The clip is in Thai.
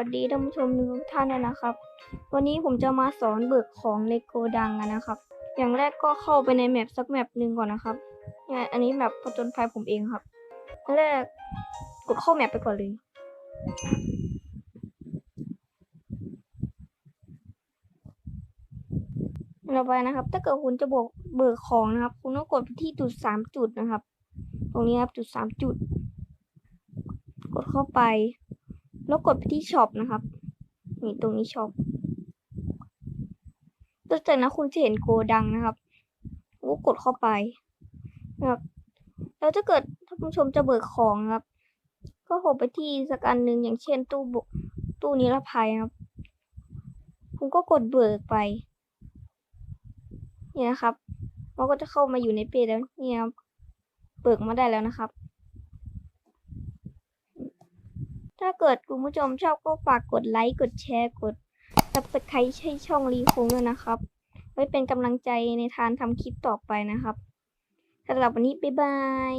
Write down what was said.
ัสดีท่านผู้ชมทุกท่านนะครับ วันนี้ผมจะมาสอนเบิกของในโกดังกันนะครับ อย่างแรกก็เข้าไปในแมปสักแมปหนึ่งก่อนนะครับเนี่ยอันนี้แมปผจญภัยผมเองครับอันแรกกดเข้าแมปไปก่อนเลยต่อไปนะครับ ถ้าเกิดคุณจะบอกเบิกของนะครับ คุณต้องกดไปที่จุดสามจุดนะครับ ตรงนี้ครับจุดสามจุด กดเข้าไป แล้วกดไปที่ช็อปนะครับ นี่ตรงนี้ช็อปต่อจากนั้นคุณจะเห็นโกดังนะครับก็กดเข้าไปนะครับแล้วถ้าเกิดท่านผู้ชมจะเบิกของครับ ก็กดไปที่สักอันหนึ่งอย่างเช่นตู้ตู้นิรภัยครับคุณก็กดเบิกไป เนี่ยนะครับ มันก็จะเข้ามาอยู่ในเพจแล้วเนี่ยครับเบิกมาได้แล้วนะครับ ถ้าเกิดคุณผู้ชมชอบก็ฝากกดไลค์ กดแชร์ กด subscribe ใช่ช่องรีคงด้วยนะครับ ไว้เป็นกำลังใจในทางทำคลิปต่อไปนะครับสำหรับวันนี้ บ๊ายบาย